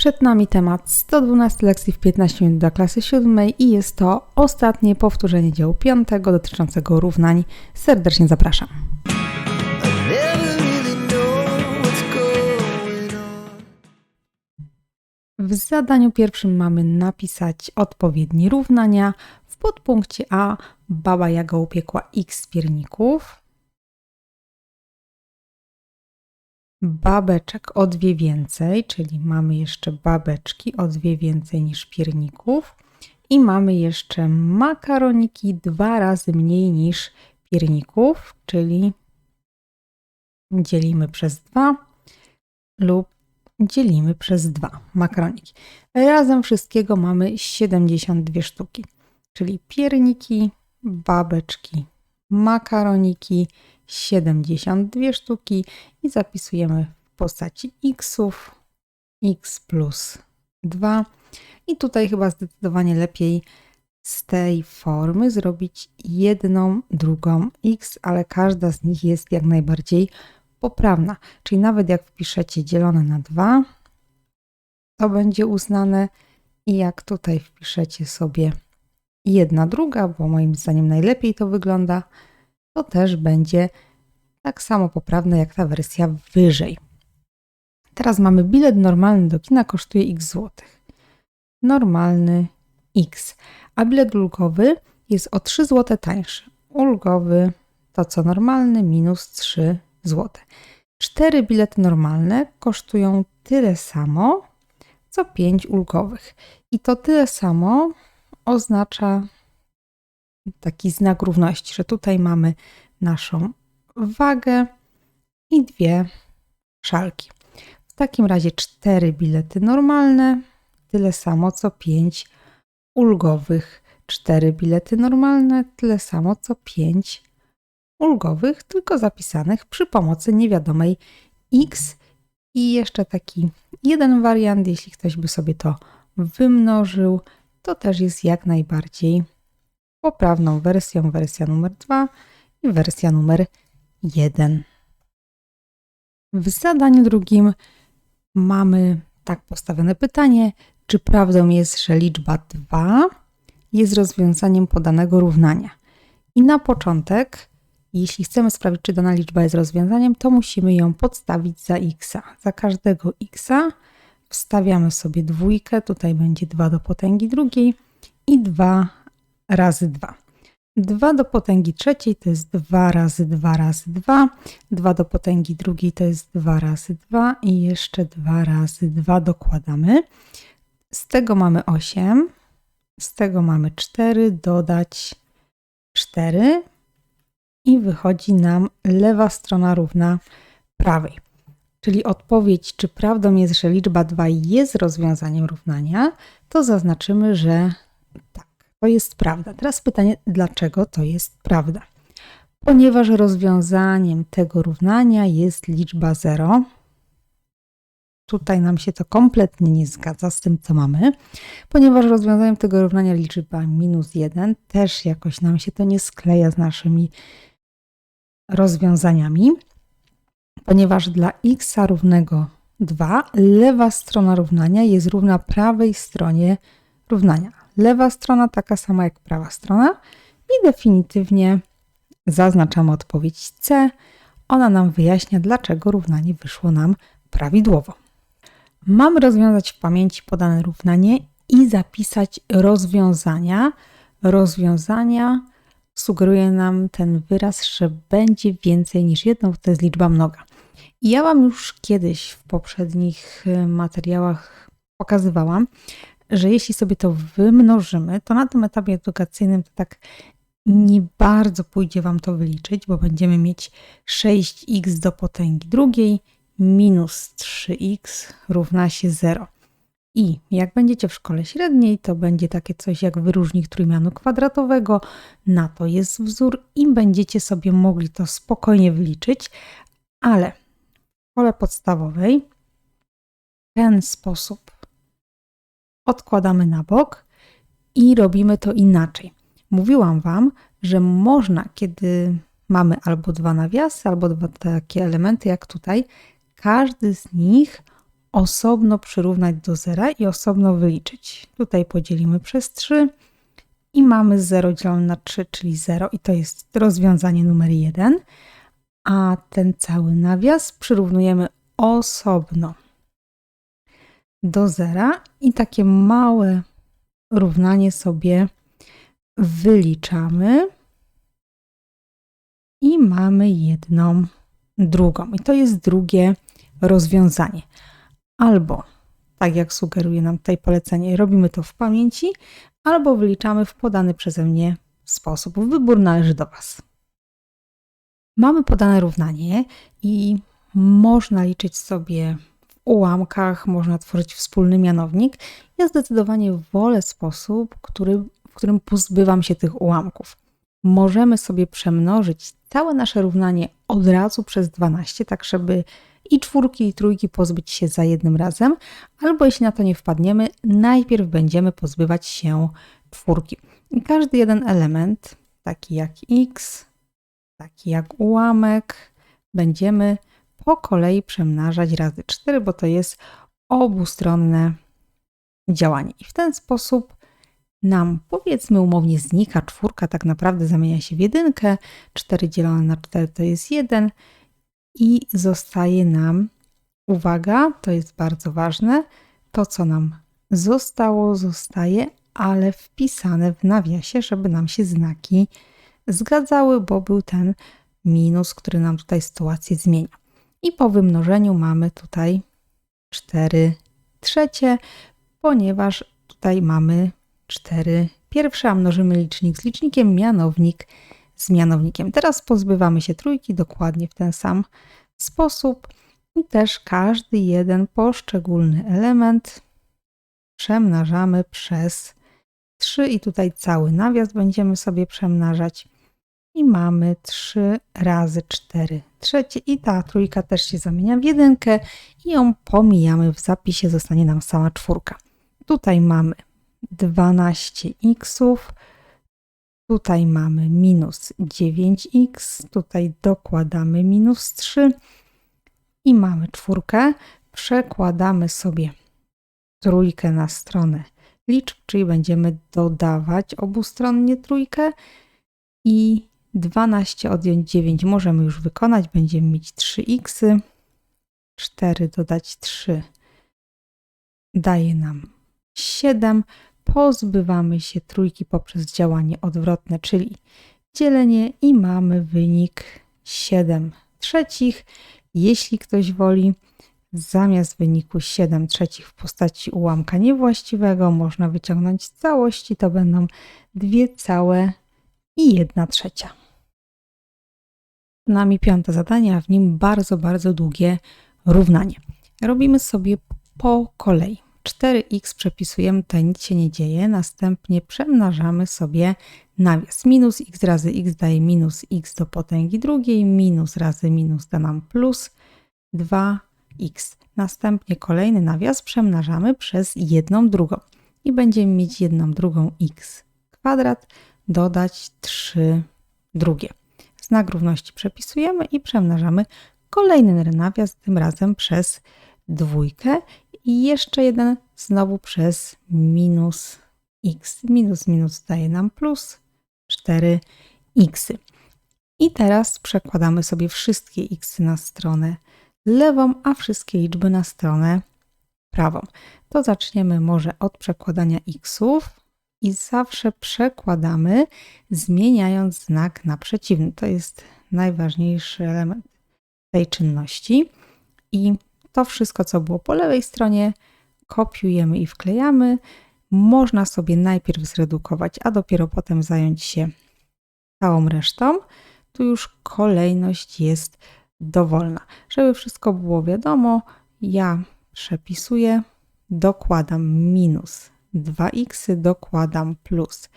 Przed nami temat 112 lekcji w 15 minut dla klasy 7 i jest to ostatnie powtórzenie działu 5 dotyczącego równań. Serdecznie zapraszam. W zadaniu pierwszym mamy napisać odpowiednie równania. W podpunkcie A baba Jaga upiekła x pierników. Babeczek o dwie więcej, czyli mamy jeszcze babeczki o dwie więcej niż pierników. I mamy jeszcze makaroniki dwa razy mniej niż pierników, czyli dzielimy przez dwa lub dzielimy przez 2 makaroniki. Razem wszystkiego mamy 72 sztuki, czyli pierniki, babeczki, makaroniki, 72 sztuki i zapisujemy w postaci xów, x plus 2 i tutaj chyba zdecydowanie lepiej z tej formy zrobić jedną, drugą x, ale każda z nich jest jak najbardziej poprawna. Czyli nawet jak wpiszecie dzielone na 2, to będzie uznane. I jak tutaj wpiszecie sobie jedna druga, bo moim zdaniem najlepiej to wygląda, to też będzie tak samo poprawne jak ta wersja wyżej. Teraz mamy bilet normalny do kina, kosztuje x złotych. Normalny x, a bilet ulgowy jest o 3 zł tańszy. Ulgowy to co normalny minus 3 zł. Cztery bilety normalne kosztują tyle samo, co pięć ulgowych. I to tyle samo oznacza taki znak równości, że tutaj mamy naszą wagę i dwie szalki. W takim razie cztery bilety normalne, tyle samo co pięć ulgowych. Cztery bilety normalne, tyle samo co pięć ulgowych, tylko zapisanych przy pomocy niewiadomej x. I jeszcze taki jeden wariant, jeśli ktoś by sobie to wymnożył, to też jest jak najbardziej poprawną wersją, wersja numer 2 i wersja numer 1. W zadaniu drugim mamy tak postawione pytanie, czy prawdą jest, że liczba 2 jest rozwiązaniem podanego równania. I na początek jeśli chcemy sprawdzić, czy dana liczba jest rozwiązaniem, to musimy ją podstawić za x. Za każdego x wstawiamy sobie dwójkę, tutaj będzie 2 do potęgi drugiej i 2 razy 2. 2 do potęgi trzeciej to jest 2 razy 2 razy 2. 2 do potęgi drugiej to jest 2 razy 2 i jeszcze 2 razy 2 dokładamy. Z tego mamy 8, z tego mamy 4, dodać 4 i wychodzi nam lewa strona równa prawej. Czyli odpowiedź, czy prawdą jest, że liczba 2 jest rozwiązaniem równania, to zaznaczymy, że to jest prawda. Teraz pytanie, dlaczego to jest prawda? Ponieważ rozwiązaniem tego równania jest liczba 0. Tutaj nam się to kompletnie nie zgadza z tym, co mamy, ponieważ rozwiązaniem tego równania liczba minus 1 też jakoś nam się to nie skleja z naszymi rozwiązaniami, ponieważ dla x równego 2 lewa strona równania jest równa prawej stronie równania. Lewa strona taka sama jak prawa strona i definitywnie zaznaczamy odpowiedź C. Ona nam wyjaśnia, dlaczego równanie wyszło nam prawidłowo. Mamy rozwiązać w pamięci podane równanie i zapisać rozwiązania. Rozwiązania sugeruje nam ten wyraz, że będzie więcej niż jedno, bo to jest liczba mnoga. I ja Wam już kiedyś w poprzednich y, materiałach pokazywałam, że jeśli sobie to wymnożymy, to na tym etapie edukacyjnym to tak nie bardzo pójdzie Wam to wyliczyć, bo będziemy mieć 6x do potęgi drugiej minus 3x równa się 0. I jak będziecie w szkole średniej, to będzie takie coś jak wyróżnik trójmianu kwadratowego, na to jest wzór i będziecie sobie mogli to spokojnie wyliczyć, ale w szkole podstawowej ten sposób odkładamy na bok i robimy to inaczej. Mówiłam Wam, że można, kiedy mamy albo dwa nawiasy, albo dwa takie elementy jak tutaj, każdy z nich osobno przyrównać do zera i osobno wyliczyć. Tutaj podzielimy przez 3 i mamy 0 dzielone na 3, czyli 0 i to jest rozwiązanie numer 1. A ten cały nawias przyrównujemy osobno do zera i takie małe równanie sobie wyliczamy i mamy jedną drugą. I to jest drugie rozwiązanie. Albo, tak jak sugeruje nam tutaj polecenie, robimy to w pamięci, albo wyliczamy w podany przeze mnie sposób. Wybór należy do Was. Mamy podane równanie i można liczyć sobie ułamkach, można tworzyć wspólny mianownik. Ja zdecydowanie wolę sposób, który, w którym pozbywam się tych ułamków. Możemy sobie przemnożyć całe nasze równanie od razu przez 12, tak żeby i czwórki i trójki pozbyć się za jednym razem, albo jeśli na to nie wpadniemy, najpierw będziemy pozbywać się czwórki. I każdy jeden element, taki jak x, taki jak ułamek, będziemy po kolei przemnażać razy 4, bo to jest obustronne działanie. I w ten sposób nam powiedzmy umownie znika czwórka, tak naprawdę zamienia się w jedynkę, 4 dzielone na 4 to jest 1 i zostaje nam, uwaga, to jest bardzo ważne, to co nam zostało, zostaje, ale wpisane w nawiasie, żeby nam się znaki zgadzały, bo był ten minus, który nam tutaj sytuację zmienia. I po wymnożeniu mamy tutaj 4 trzecie, ponieważ tutaj mamy 4 pierwsze, a mnożymy licznik z licznikiem, mianownik z mianownikiem. Teraz pozbywamy się trójki dokładnie w ten sam sposób i też każdy jeden poszczególny element przemnażamy przez 3 i tutaj cały nawias będziemy sobie przemnażać i mamy 3 razy 4 trzecie i ta trójka też się zamienia w jedynkę i ją pomijamy w zapisie, zostanie nam sama czwórka. Tutaj mamy 12x, tutaj mamy minus 9x, tutaj dokładamy minus 3 i mamy czwórkę. Przekładamy sobie trójkę na stronę liczb, czyli będziemy dodawać obustronnie trójkę i 12 odjąć 9 możemy już wykonać. Będziemy mieć 3x. 4 dodać 3 daje nam 7. Pozbywamy się trójki poprzez działanie odwrotne, czyli dzielenie i mamy wynik 7 trzecich. Jeśli ktoś woli, zamiast wyniku 7 trzecich w postaci ułamka niewłaściwego można wyciągnąć całości, to będą dwie całe i jedna trzecia. Nami piąte zadanie, a w nim bardzo, bardzo długie równanie. Robimy sobie po kolei. 4x przepisujemy, tutaj nic się nie dzieje, następnie przemnażamy sobie nawias. Minus x razy x daje minus x do potęgi drugiej, minus razy minus da nam plus 2x. Następnie kolejny nawias przemnażamy przez jedną drugą i będziemy mieć jedną drugą x kwadrat dodać 3 drugie. Znak równości przepisujemy i przemnażamy kolejny nawias, tym razem przez dwójkę i jeszcze jeden znowu przez minus x. Minus minus daje nam plus 4x. I teraz przekładamy sobie wszystkie x na stronę lewą, a wszystkie liczby na stronę prawą. To zaczniemy może od przekładania xów i zawsze przekładamy, zmieniając znak na przeciwny. To jest najważniejszy element tej czynności. I to wszystko, co było po lewej stronie, kopiujemy i wklejamy. Można sobie najpierw zredukować, a dopiero potem zająć się całą resztą. Tu już kolejność jest dowolna. Żeby wszystko było wiadomo, ja przepisuję, dokładam minus 2x, dokładam plus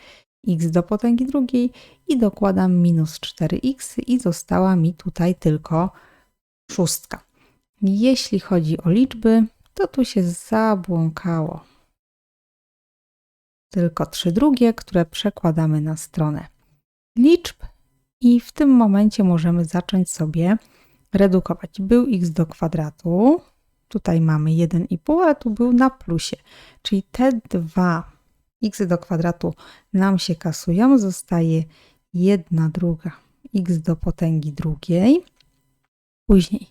x do potęgi drugiej i dokładam minus 4x i została mi tutaj tylko szóstka. Jeśli chodzi o liczby, to tu się zabłąkało. Tylko trzy drugie, które przekładamy na stronę liczb i w tym momencie możemy zacząć sobie redukować. Był x do kwadratu, Tutaj mamy 1,5, ale tu był na plusie. Czyli te dwa x do kwadratu nam się kasują. Zostaje 1 druga x do potęgi drugiej. Później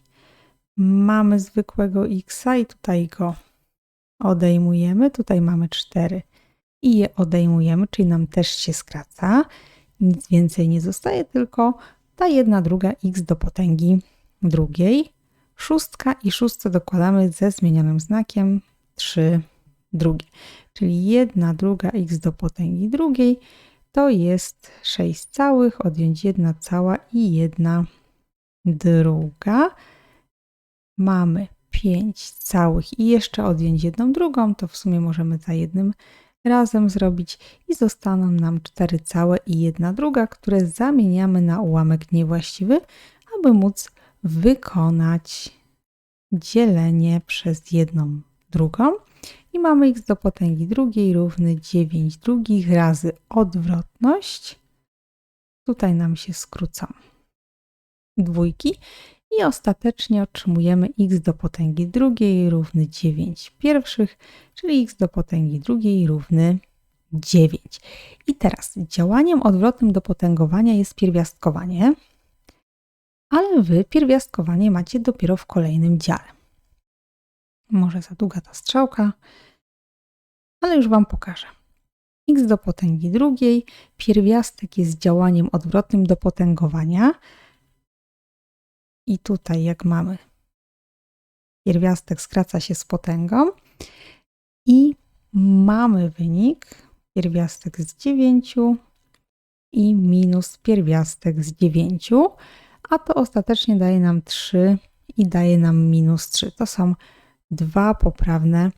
mamy zwykłego x i tutaj go odejmujemy. Tutaj mamy 4 i je odejmujemy, czyli nam też się skraca. Nic więcej nie zostaje, tylko ta jedna druga x do potęgi drugiej. Szóstka i szóstce dokładamy ze zmienionym znakiem 3 drugie. Czyli jedna druga x do potęgi drugiej to jest 6 całych, odjąć 1 cała i 1 druga. Mamy 5 całych i jeszcze odjąć jedną drugą, to w sumie możemy za jednym razem zrobić i zostaną nam 4 całe i 1 druga, które zamieniamy na ułamek niewłaściwy, aby móc wykonać dzielenie przez jedną drugą. I mamy x do potęgi drugiej równy 9 drugich razy odwrotność. Tutaj nam się skrócą dwójki i ostatecznie otrzymujemy x do potęgi drugiej równy 9 pierwszych, czyli x do potęgi drugiej równy 9. I teraz działaniem odwrotnym do potęgowania jest pierwiastkowanie, ale wy pierwiastkowanie macie dopiero w kolejnym dziale. Może za długa ta strzałka, ale już Wam pokażę. x do potęgi drugiej, pierwiastek jest działaniem odwrotnym do potęgowania, i tutaj, jak mamy, pierwiastek skraca się z potęgą i mamy wynik pierwiastek z 9 i minus pierwiastek z 9, a to ostatecznie daje nam 3 i daje nam minus 3. To są dwa poprawne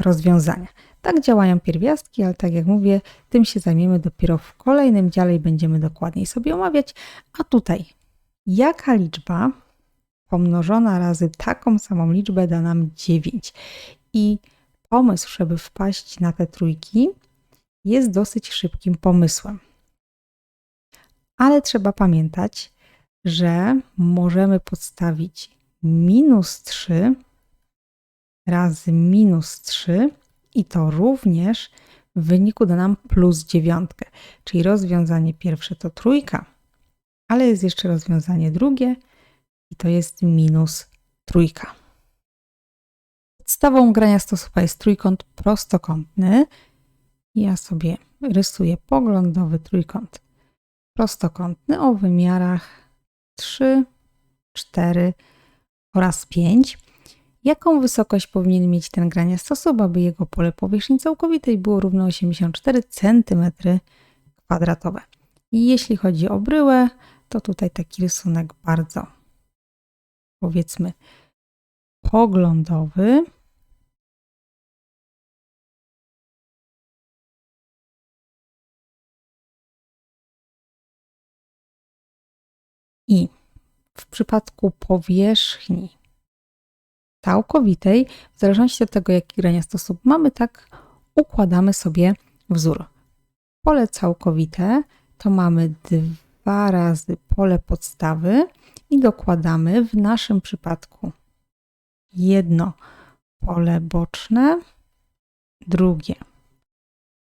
rozwiązania. Tak działają pierwiastki, ale tak jak mówię, tym się zajmiemy dopiero w kolejnym dziale i będziemy dokładniej sobie omawiać. A tutaj, jaka liczba pomnożona razy taką samą liczbę da nam 9. I pomysł, żeby wpaść na te trójki, jest dosyć szybkim pomysłem. Ale trzeba pamiętać, że możemy podstawić minus 3 razy minus 3 i to również w wyniku da nam plus dziewiątkę. Czyli rozwiązanie pierwsze to trójka, ale jest jeszcze rozwiązanie drugie, i to jest minus trójka. Podstawą grania stosowa jest trójkąt prostokątny. Ja sobie rysuję poglądowy trójkąt prostokątny o wymiarach 3, 4 oraz 5. Jaką wysokość powinien mieć ten grania stosób, aby jego pole powierzchni całkowitej było równe 84 cm kwadratowe. I jeśli chodzi o bryłę, to tutaj taki rysunek bardzo powiedzmy poglądowy. I w przypadku powierzchni całkowitej, w zależności od tego, jaki grania sposób mamy, tak układamy sobie wzór. Pole całkowite to mamy dwa razy pole podstawy i dokładamy w naszym przypadku jedno pole boczne, drugie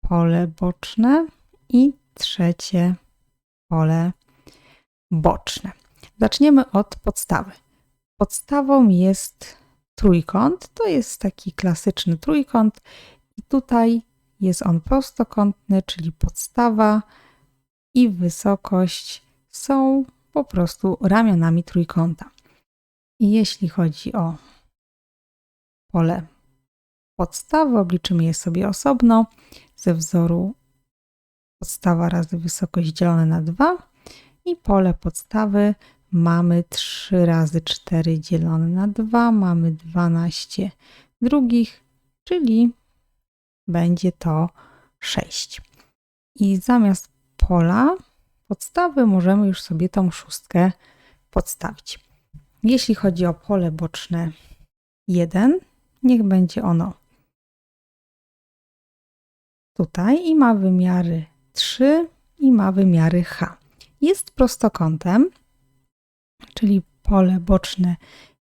pole boczne i trzecie pole boczne. Zaczniemy od podstawy. Podstawą jest trójkąt. To jest taki klasyczny trójkąt i tutaj jest on prostokątny, czyli podstawa i wysokość są po prostu ramionami trójkąta. I jeśli chodzi o pole podstawy, obliczymy je sobie osobno ze wzoru podstawa razy wysokość dzielone na 2 i pole podstawy mamy 3 razy 4 dzielone na 2, mamy 12 drugich, czyli będzie to 6. I zamiast pola podstawy możemy już sobie tą szóstkę podstawić. Jeśli chodzi o pole boczne 1, niech będzie ono tutaj i ma wymiary 3 i ma wymiary h. Jest prostokątem, czyli pole boczne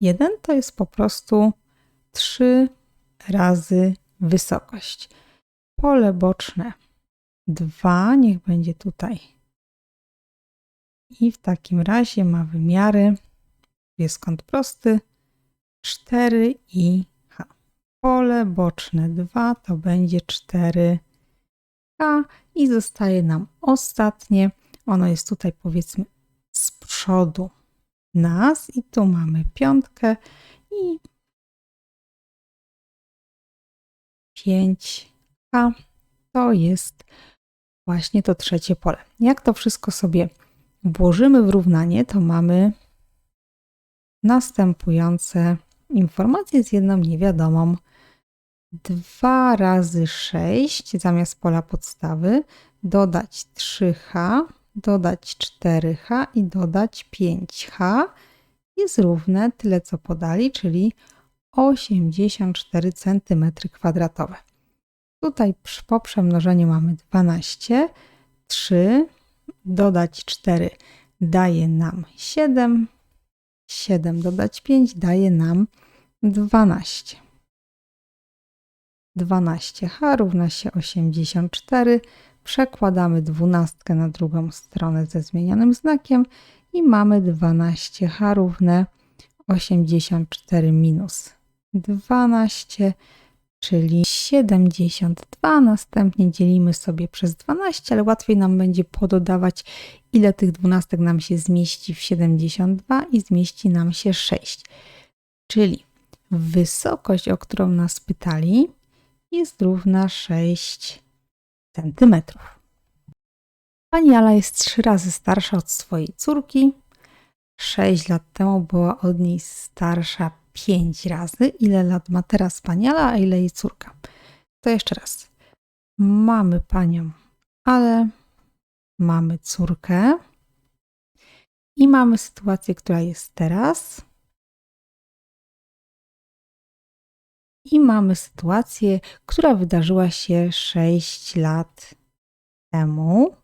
1 to jest po prostu 3 razy wysokość. Pole boczne 2, niech będzie tutaj. I w takim razie ma wymiary, jest kąt prosty, 4 i H. Pole boczne 2 to będzie 4 H i zostaje nam ostatnie. Ono jest tutaj powiedzmy z przodu nas i tu mamy piątkę i 5H to jest właśnie to trzecie pole. Jak to wszystko sobie włożymy w równanie, to mamy następujące informacje z jedną niewiadomą. 2 razy 6 zamiast pola podstawy, dodać 3H, dodać 4H i dodać 5H jest równe tyle, co podali, czyli 84 cm2. Tutaj po przemnożeniu mamy 12, 3, dodać 4 daje nam 7, 7 dodać 5 daje nam 12. 12H równa się 84. Przekładamy dwunastkę na drugą stronę ze zmienionym znakiem i mamy 12H równe 84 minus 12, czyli 72. Następnie dzielimy sobie przez 12, ale łatwiej nam będzie pododawać, ile tych dwunastek nam się zmieści w 72 i zmieści nam się 6. Czyli wysokość, o którą nas pytali, jest równa 6 centymetrów. Pani Ala jest trzy razy starsza od swojej córki. 6 lat temu była od niej starsza 5 razy. Ile lat ma teraz pani Ala, a ile jej córka? To jeszcze raz. Mamy panią Ale, mamy córkę i mamy sytuację, która jest teraz. I mamy sytuację, która wydarzyła się 6 lat temu.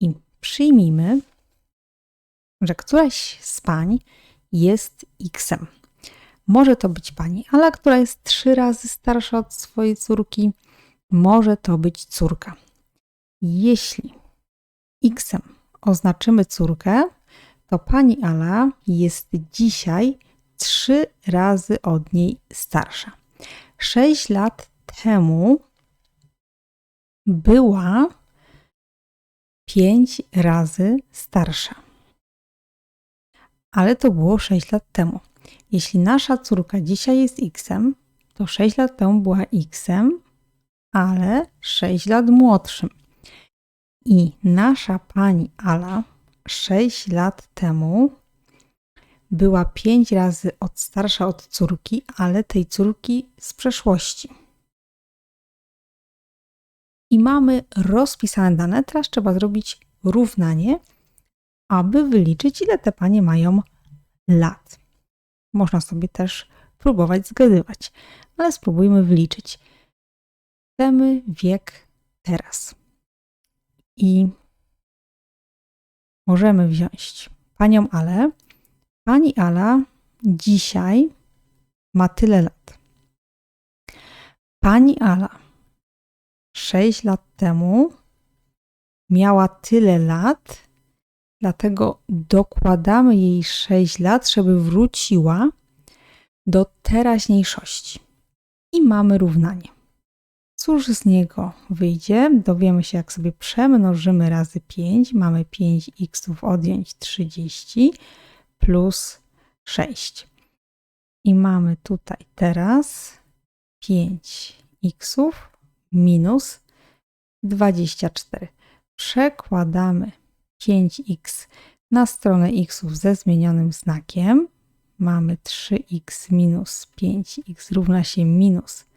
I przyjmijmy, że któraś z pań jest X-em. Może to być pani Ala, która jest trzy razy starsza od swojej córki. Może to być córka. Jeśli X-em oznaczymy córkę, to pani Ala jest dzisiaj trzy razy od niej starsza. Sześć lat temu była pięć razy starsza. Ale to było 6 lat temu. Jeśli nasza córka dzisiaj jest X-em, to 6 lat temu była X-em, ale 6 lat młodszym. I nasza pani Ala 6 lat temu była 5 razy od starsza od córki, ale tej córki z przeszłości. I mamy rozpisane dane. Teraz trzeba zrobić równanie, aby wyliczyć, ile te panie mają lat. Można sobie też próbować zgadywać, ale spróbujmy wyliczyć. Chcemy wiek teraz. I możemy wziąć panią Ale. Pani Ala dzisiaj ma tyle lat. Pani Ala 6 lat temu miała tyle lat, dlatego dokładamy jej 6 lat, żeby wróciła do teraźniejszości. I mamy równanie. Cóż z niego wyjdzie? Dowiemy się, jak sobie przemnożymy razy 5. Mamy 5x odjąć 30 plus 6. I mamy tutaj teraz 5x minus 24. Przekładamy 5x na stronę x ze zmienionym znakiem. Mamy 3x minus 5x równa się minus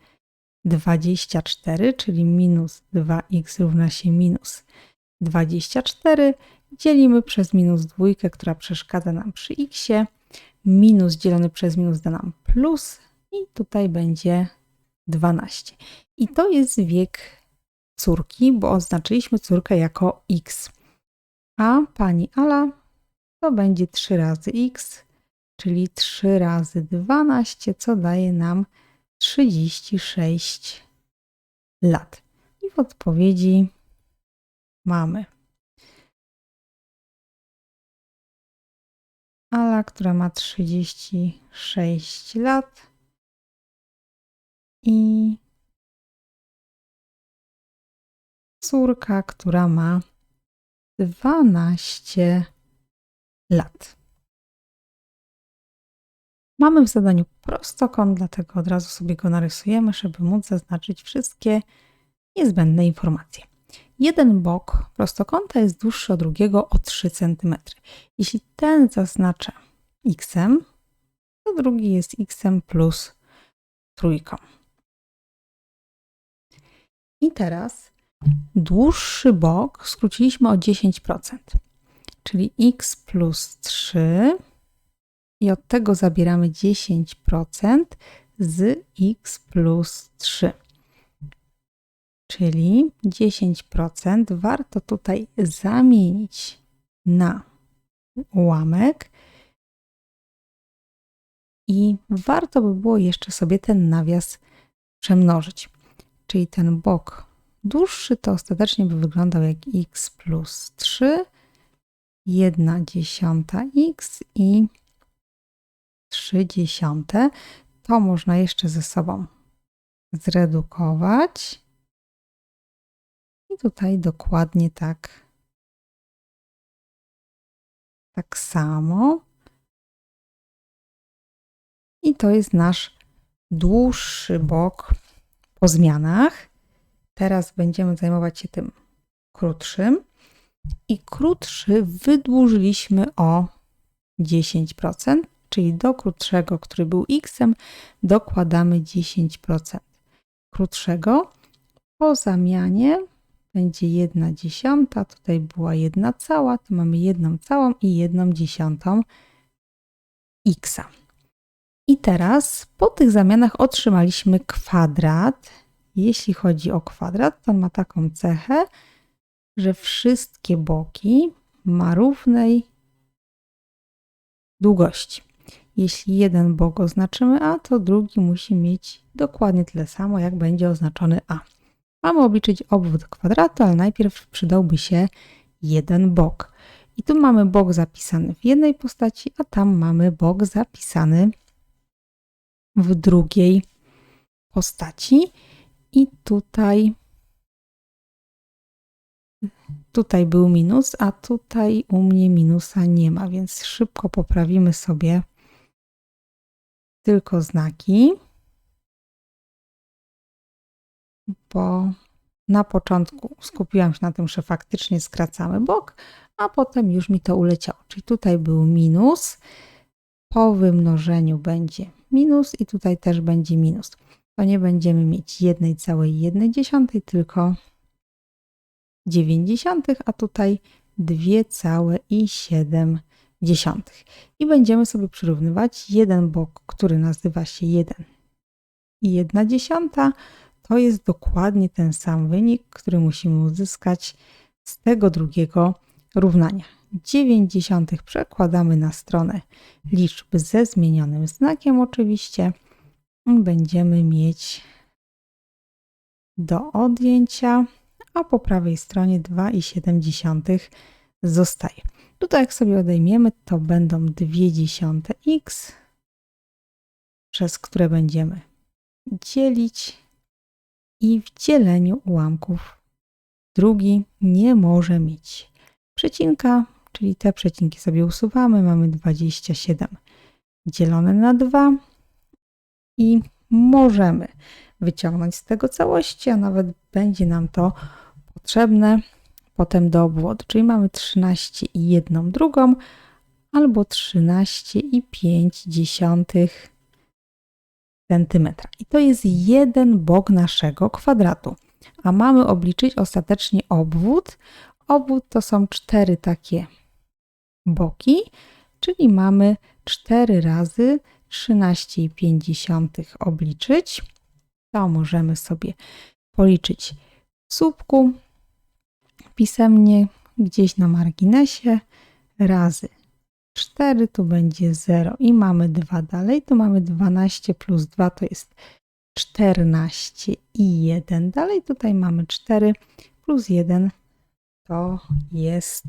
24, czyli minus 2x równa się minus 24. Dzielimy przez minus dwójkę, która przeszkadza nam przy x. Minus dzielony przez minus da nam plus i tutaj będzie 12. I to jest wiek córki, bo oznaczyliśmy córkę jako x. A pani Ala to będzie 3 razy x, czyli 3 razy 12, co daje nam 36 lat. I w odpowiedzi mamy Ala, która ma 36 lat i córka, która ma 12 lat. Mamy w zadaniu prostokąt, dlatego od razu sobie go narysujemy, żeby móc zaznaczyć wszystkie niezbędne informacje. Jeden bok prostokąta jest dłuższy od drugiego o 3 cm. Jeśli ten zaznaczę x, to drugi jest x plus trójką. I teraz dłuższy bok skróciliśmy o 10%, czyli x plus 3 i od tego zabieramy 10% z x plus 3. Czyli 10% warto tutaj zamienić na ułamek i warto by było jeszcze sobie ten nawias przemnożyć. Czyli ten bok dłuższy to ostatecznie by wyglądał jak x plus 3, 1 dziesiąta x i 3 dziesiąte. To można jeszcze ze sobą zredukować. I tutaj dokładnie tak. Tak samo. I to jest nasz dłuższy bok po zmianach. Teraz będziemy zajmować się tym krótszym. I krótszy wydłużyliśmy o 10%, czyli do krótszego, który był x, dokładamy 10% krótszego. Po zamianie będzie 1 dziesiąta, tutaj była jedna cała, tu mamy jedną całą i jedną dziesiątą x. I teraz po tych zamianach otrzymaliśmy kwadrat. Jeśli chodzi o kwadrat, to on ma taką cechę, że wszystkie boki ma równej długości. Jeśli jeden bok oznaczymy A, to drugi musi mieć dokładnie tyle samo, jak będzie oznaczony A. Mamy obliczyć obwód kwadratu, ale najpierw przydałby się jeden bok. I tu mamy bok zapisany w jednej postaci, a tam mamy bok zapisany w drugiej postaci. I tutaj tutaj był minus, a tutaj u mnie minusa nie ma, więc szybko poprawimy sobie tylko znaki, bo na początku skupiłam się na tym, że faktycznie skracamy bok, a potem już mi to uleciało. Czyli tutaj był minus, po wymnożeniu będzie minus i tutaj też będzie minus. To nie będziemy mieć jednej całej jednej dziesiątej, tylko 90, a tutaj 2 całe i 7 dziesiątych. I będziemy sobie przyrównywać jeden bok, który nazywa się 1 i 1 dziesiąta, to jest dokładnie ten sam wynik, który musimy uzyskać z tego drugiego równania. 9 dziesiątych przekładamy na stronę liczb ze zmienionym znakiem oczywiście. Będziemy mieć do odjęcia, a po prawej stronie 2,7 zostaje. Tutaj jak sobie odejmiemy, to będą 2 dziesiąte x, przez które będziemy dzielić i w dzieleniu ułamków drugi nie może mieć przecinka, czyli te przecinki sobie usuwamy. Mamy 27 dzielone na 2 i możemy wyciągnąć z tego całości, a nawet będzie nam to potrzebne potem do obwodu. Czyli mamy 13 i 1 drugą albo 13 i 5 dziesiątych centymetra. I to jest jeden bok naszego kwadratu. A mamy obliczyć ostatecznie obwód. Obwód to są cztery takie boki, czyli mamy 4 razy 13,5 obliczyć. To możemy sobie policzyć w słupku pisemnie gdzieś na marginesie razy 4, tu będzie 0 i mamy 2 dalej. Tu mamy 12 plus 2 to jest 14 i 1 dalej. Tutaj mamy 4 plus 1 to jest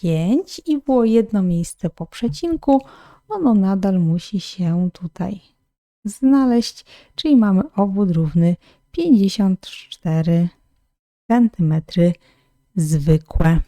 5 i było jedno miejsce po przecinku. Ono nadal musi się tutaj znaleźć, czyli mamy obwód równy 54 cm zwykłe.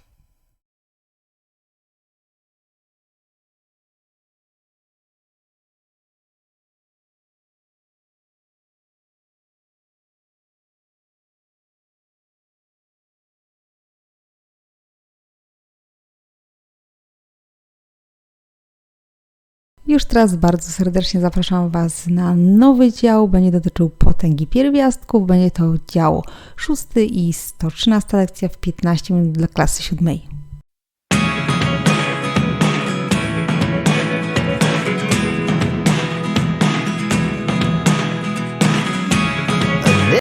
Już teraz bardzo serdecznie zapraszam Was na nowy dział. Będzie dotyczył potęgi pierwiastków. Będzie to dział szósty i 113 lekcja w 15 minut dla klasy siódmej.